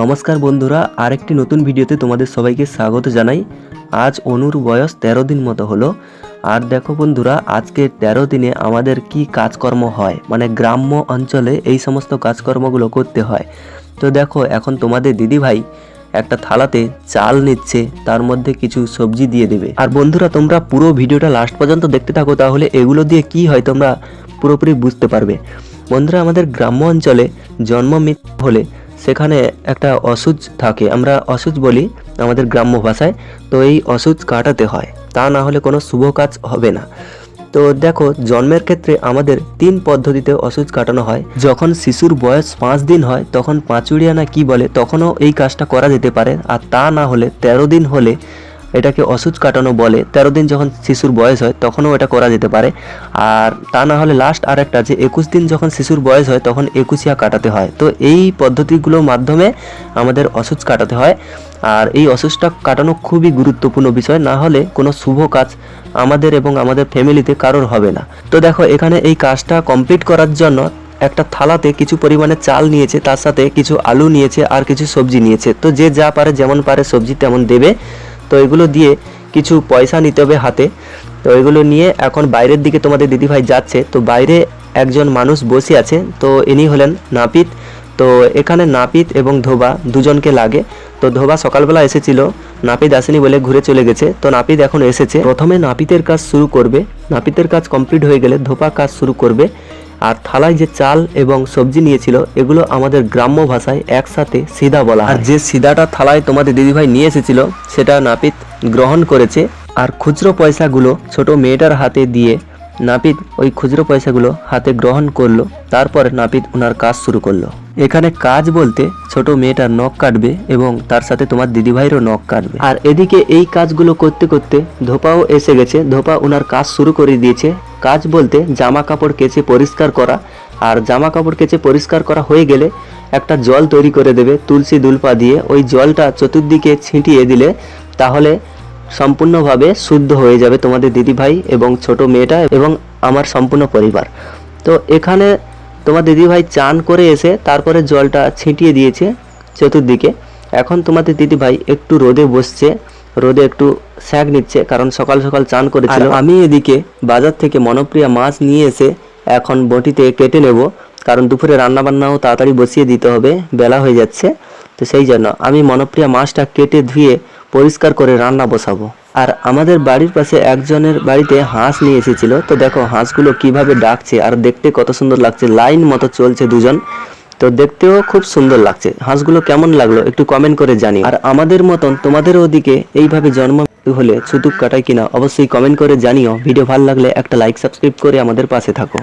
নমস্কার বন্ধুরা, আরেকটি নতুন ভিডিওতে তোমাদের সবাইকে স্বাগত জানাই। আজ অনুর বয়স তেরো দিন মতো হলো। আর দেখো বন্ধুরা, আজকে তেরো দিনে আমাদের কি কাজকর্ম হয়? মানে গ্রাম্য অঞ্চলে এই সমস্ত কাজকর্মগুলো করতে হয়। তো দেখো, এখন তোমাদের দিদিভাই একটা থালাতে চাল নিচ্ছে, তার মধ্যে কিছু সবজি দিয়ে দেবে। আর বন্ধুরা, তোমরা পুরো ভিডিওটা লাস্ট পর্যন্ত দেখতে থাকো, তাহলে এগুলো দিয়ে কি হয় তোমরা পুরোপুরি বুঝতে পারবে। বন্ধুরা, আমাদের গ্রাম্য অঞ্চলে জন্ম মৃত্যু হলে সেখানে একটা অসুচ থাকে। আমরা অসুচ বলি আমাদের গ্রাম্য ভাষায়। তো এই অসুচ কাটাতে হয়। তা না হলে কোনো শুভ কাজ হবে না। তো দেখো, জন্মের ক্ষেত্রে আমাদের তিন পদ্ধতিতে অসুচ কাটানো হয়। যখন শিশুর বয়স পাঁচ দিন হয়, তখন পাঁচুড়িয়া না কি বলে, তখনও এই কাজটা করা যেতে পারে। আর তা না হলে তেরো দিন হলে এটাকে অসুচ কাটানো বলে। তেরো দিন যখন শিশুর বয়স হয়, তখনও এটা করা যেতে পারে। আর তা না হলে লাস্ট আরেকটা যে, একুশ দিন যখন শিশুর বয়স হয়, তখন একুশিয়া কাটাতে হয়। তো এই পদ্ধতিগুলোর মাধ্যমে আমাদের অসুচ কাটাতে হয়। আর এই অসুচটা কাটানো খুবই গুরুত্বপূর্ণ বিষয়। না হলে কোনো শুভ কাজ আমাদের এবং আমাদের ফ্যামিলিতে কারোর হবে না। তো দেখো, এখানে এই কাজটা কমপ্লিট করার জন্য একটা থালাতে কিছু পরিমাণে চাল নিয়েছে, তার সাথে কিছু আলু নিয়েছে আর কিছু সবজি নিয়েছে। তো যে যা পারে, যেমন পারে সবজি, তেমন দেবে। তো এগুলো দিয়ে কিছু পয়সা নিতে হবে হাতে। তো এগুলো নিয়ে এখন বাইরের দিকে তোমাদের দিদিভাই যাচ্ছে। তো বাইরে একজন মানুষ বসে আছে। তো ইনি হলেন নাপিত। তো এখানে নাপিত এবং ধোবা দুজনকে লাগে। তো ধোবা সকালবেলা এসেছিল। নাপিত আসেনি বলে ঘুরে চলে গেছে। তো নাপিত এখন এসেছে। প্রথমে নাপিতের কাজ শুরু করবে। নাপিতের কাজ কমপ্লিট হয়ে গেলে ধোপা কাজ শুরু করবে। আর থালায় যে চাল এবং সবজি নিয়েছিল, এগুলো আমাদের গ্রাম্য ভাষায় একসাথে সিদা বলা আর যে সিদাটা থালায় তোমাদের দিদিভাই নিয়ে এসেছিল, সেটা নাপিত গ্রহণ করেছে। আর খুচরো পয়সাগুলো ছোট মেয়েটার হাতে দিয়ে নাপিত ওই খুচরো পয়সাগুলো হাতে গ্রহণ করল। তারপর নাপিত ওনার কাজ শুরু করল। এখানে কাজ বলতে ছোট মেয়েটার নখ কাটবে এবং তার সাথে তোমার দিদিভাইয়েরও নখ কাটবে। আর এদিকে এই কাজগুলো করতে করতে ধোপাও এসে গেছে। ধোপা ওনার কাজ শুরু করে দিয়েছে। কাজ বলতে জামা কাপড় কেচে পরিষ্কার করা আর জামা কাপড় কেচে পরিষ্কার করা হয়ে গেলে একটা জল তৈরি করে দেবে, তুলসী দুলপা দিয়ে। ওই জলটা চতুর্দিকে ছিটিয়ে দিলে তাহলে সম্পূর্ণভাবে শুদ্ধ হয়ে যাবে তোমাদের দিদিভাই এবং ছোট মেয়েটা এবং আমার সম্পূর্ণ পরিবার। তো এখানে তোমার দিদিভাই চান করে এসে তারপরে জলটা ছিটিয়ে দিয়েছে চতুর্দিকে। এখন তোমাদের দিদিভাই একটু রোদে বসছে। রোদে একটু স্যাক নিচ্ছে, কারণ সকাল সকাল চান করেছিল। আমি এদিকে বাজার থেকে মনপ্রিয়া মাছ নিয়ে এসে এখন বটিতে কেটে নেব, কারণ দুপুরে রান্না বান্নাও তাড়াতাড়ি বসিয়ে দিতে হবে, বেলা হয়ে যাচ্ছে। তো সেই জন্য আমি মনপ্রিয়া মাছটা কেটে ধুয়ে পরিষ্কার করে রান্না বসাবো। আর আমাদের বাড়ির পাশে একজনের বাড়িতে হাঁস নিয়ে এসেছিল, তো দেখো হাঁসগুলো কীভাবে ডাকছে, আর দেখতে কত সুন্দর লাগছে। লাইন মতো চলছে দুজন। তো দেখতেও খুব সুন্দর লাগছে। হাঁসগুলো কেমন লাগল একটু কমেন্ট করে জানি আর আমাদের মতন তোমাদের ওদিকে এইভাবে জন্ম হলে ছুতুক কাটায় কিনা অবশ্যই কমেন্ট করে জানিও। ভিডিও ভালো লাগলে একটা লাইক সাবস্ক্রাইব করে আমাদের পাশে থাকো।